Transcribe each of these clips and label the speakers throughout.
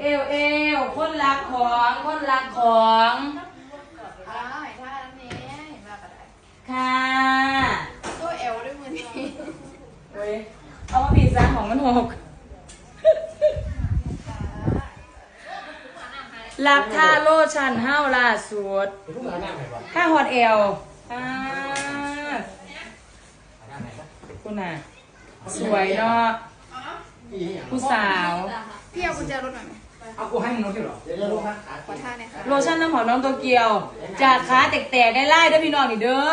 Speaker 1: เอวเอวคนรักของคนรักของ
Speaker 2: อ้าวให้ท่าน้ำเนี้ยเห็นว่าก็ได้
Speaker 1: ค่ะ
Speaker 2: ตัวเอวด้วยมือนี้
Speaker 1: เว้ยเอามาปีซะของมันหกลักท่าโลชั่นห้าวล่าสุด
Speaker 3: เป็นผู้งานหน้าไหนวะ
Speaker 1: ค่าฮอตเอลอ่า
Speaker 3: หน้าไหนวะ
Speaker 1: คุณน่ะสวยเนาะ
Speaker 3: อีอย่าง
Speaker 1: ผู้สาว
Speaker 2: พี่เอากุญแจรถหน่อยไหม
Speaker 3: เอากูให้มึงน้องที่หรอเดี๋ยวลูกนะ
Speaker 2: ขอท่าเนี่ยค่ะ
Speaker 1: โลชั่นน้ำหอมน้องโตเกียว จากขาแตกๆได้ไล่เด้อพี่น้องนี่เด้อ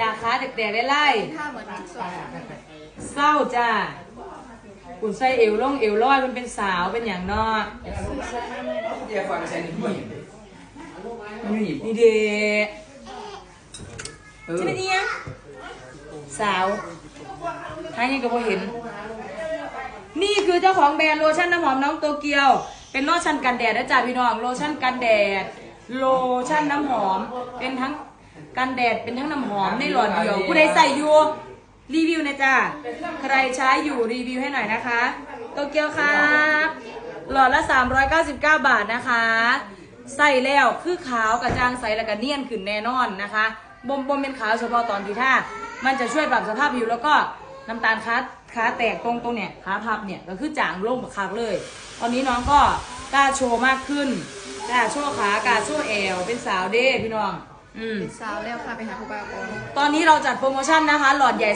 Speaker 1: จากขาแตกๆได้ไล่
Speaker 2: ท่าเหมือนมิกซ์สด
Speaker 1: เศร้าจ้าคุณใส่เอวล่องเอวลอยมันเป็นสาวเป็นอย่างเนอก
Speaker 3: เดี๋ยวก่อนไปใส่หนึ่งผู้หญิงมันอยู่หยิบ
Speaker 1: นี่เด้
Speaker 3: เออ
Speaker 1: ใช่ไหมเนี่ยสาวท้ายยังก็บ่เห็น นี่คือเจ้าของแบรนด์โลชั่นน้ำหอมน้องโตเกียว เป็นโลชั่นกันแดดนะจ๊ะพี่น้อง โลชั่นกันแดด โลชั่นน้ำหอม เป็นทั้งกันแดด เป็นทั้งน้ำหอมในหลอดเดียว ผู้ใดใส่อยู่รีวิวนะจ๊ะ ใครใช้อยู่รีวิวให้หน่อยนะคะโตเกียวครับ หลอดละ 399 บาทนะคะ ใส่แล้วคือขาวกระจ่างใสแล้วก็เนียนขึ้นแน่นอนนะคะบ่มบ่มเป็นขาวเฉพาะตอนที่ท่ามันจะช่วยปรับสภาพผิวแล้วก็ น้ำตาลค้าค้าแตกตรงตรงเนี่ยขาพับเนี่ยก็คือจางลงกับคักเลย ตอนนี้น้องก็กล้าโชว์มากขึ้นกล้าโชว์ขากล้าโชว์แอวเป็นสาวเด้พี่น้อง อืม
Speaker 2: สาวแล้วค่ะไปหาครูบาก่อน
Speaker 1: ตอนนี้เราจัดโปรโมชั่นนะคะ หลอดใหญ่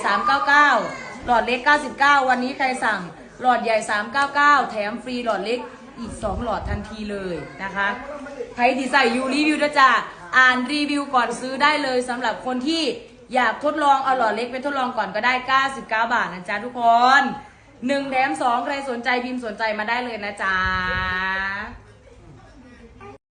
Speaker 1: 399 หลอดเล็ก 99 วันนี้ใครสั่งหลอดใหญ่ 399 แถมฟรีหลอดเล็กอีก 2 หลอดทันทีเลยนะคะใครที่ใส่ยูรีวิวด้วยจ้ะอ่านรีวิวก่อนซื้อได้เลยสำหรับคนที่ อยากทดลองเอาหลอดเล็กไปทดลองก่อนก็ได้ 99 บาทนะจ๊ะทุกคน 1 แถม 2 ใครสนใจพิมพ์สนใจมาได้เลยนะจ๊ะ